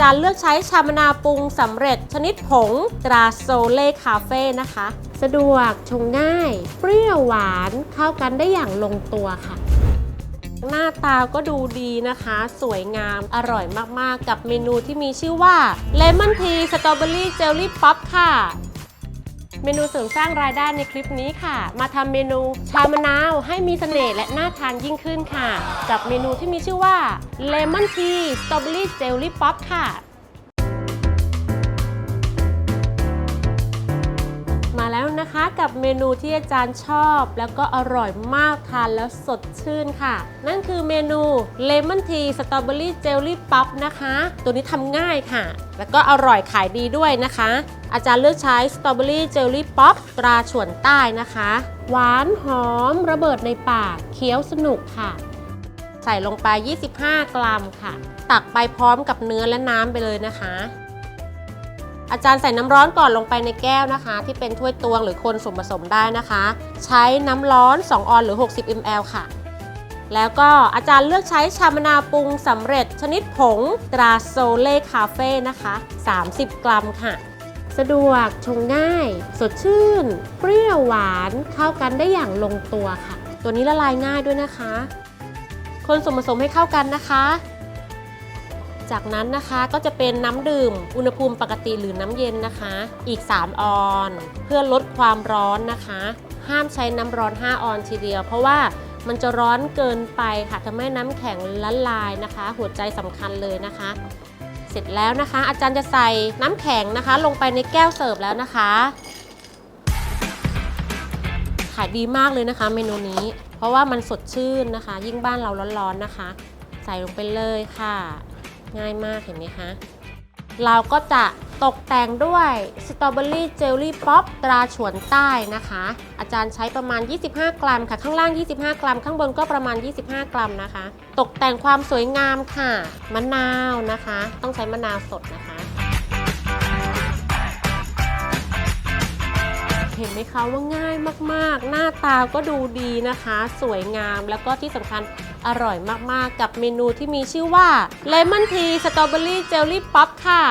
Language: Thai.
จารย์เลือกใช้ชามะนาวปรุงสำเร็จชนิดผงตราโซเล่คาเฟ่นะคะ สะดวกชงง่าย เปรี้ยวหวานเข้ากันได้อย่างลงตัวค่ะ หน้าตาก็ดูดีนะคะ สวยงามอร่อยมากๆ กับเมนูที่มีชื่อว่าเลมอนทีสตรอเบอรี่เจลลี่ป๊อปค่ะ เมนูเสริมสร้างรายได้ในคลิปนี้ค่ะ มาทำเมนูชามะนาวให้มีเสน่ห์และน่าทานยิ่งขึ้นค่ะ กับเมนูที่มีชื่อว่า Lemon Tea Strawberry Jelly Pop ค่ะมาแล้วนะคะกับเมนูที่อาจารย์ชอบ แล้วก็อร่อยมากทานแล้วสดชื่นค่ะ นั่นคือเมนู Lemon Tea Strawberry Jelly Pop นะคะ ตัวนี้ทำง่ายค่ะ แล้วก็อร่อยขายดีด้วยนะคะ อาจารย์เลือกใช้ Strawberry Jelly Pop ตราฉวนใต้นะคะ หวานหอมระเบิดในปากเคี้ยวสนุกค่ะ ใส่ลงไป 25 กรัมค่ะ ตักไปพร้อมกับเนื้อและน้ำไปเลยนะคะ อาจารย์ใส่น้ำร้อนก่อนลงไปในแก้วนะคะ ที่เป็นถ้วยตวงหรือคนส่วนผสมได้นะคะ ใช้น้ำร้อน 2 ออนหรือ 60 ml ค่ะแล้วก็อาจารย์เลือกใช้ชามะนาวปรุงสำเร็จชนิดผงตราโซเล่คาเฟ่นะคะ 30 กรัมค่ะ สะดวก ชงง่าย สดชื่น เปรี้ยวหวานเข้ากันได้อย่างลงตัวค่ะ ตัวนี้ละลายง่ายด้วยนะคะ คนส่วนผสมให้เข้ากันนะคะ จากนั้นนะคะก็จะเป็นน้ำดื่ม อุณหภูมิปกติหรือน้ำเย็นนะคะ อีก 3 ออน เพื่อลดความร้อนนะคะ ห้ามใช้น้ำร้อน 5 ออนทีเดียว เพราะว่ามันจะร้อนเกินไปค่ะทำให้น้ำแข็งละลายนะคะ หัวใจสำคัญเลยนะคะ ร็จแล้วนะคะ อาจารย์จะใส่น้ำแข็งนะคะ ลงไปในแก้วเสิร์ฟแล้วนะคะ ขายดีมากเลยนะคะ เมนูนี้ เพราะว่ามันสดชื่นนะคะ ยิ่งบ้านเราร้อนๆนะคะ ใส่ลงไปเลยค่ะ ง่ายมากเห็นไหมคะ เราก็จะตกแต่งด้วยสตรอเบอรี่เจลลี่ป๊อปตราฉวนใต้นะคะ อาจารย์ใช้ประมาณ 25 กรัมค่ะ ข้างล่าง 25 กรัม ข้างบนก็ประมาณ 25 กรัมนะคะ ตกแต่งความสวยงามค่ะ มะนาวนะคะ ต้องใช้มะนาวสดนะคะ เห็นไหมคะว่าง่ายมากๆ หน้าตาก็ดูดีนะคะ สวยงามแล้วก็ที่สำคัญอร่อยมากๆ กับเมนูที่มีชื่อว่าเลมอนทีสตรอเบอรี่เจลลี่ป๊อปค่ะ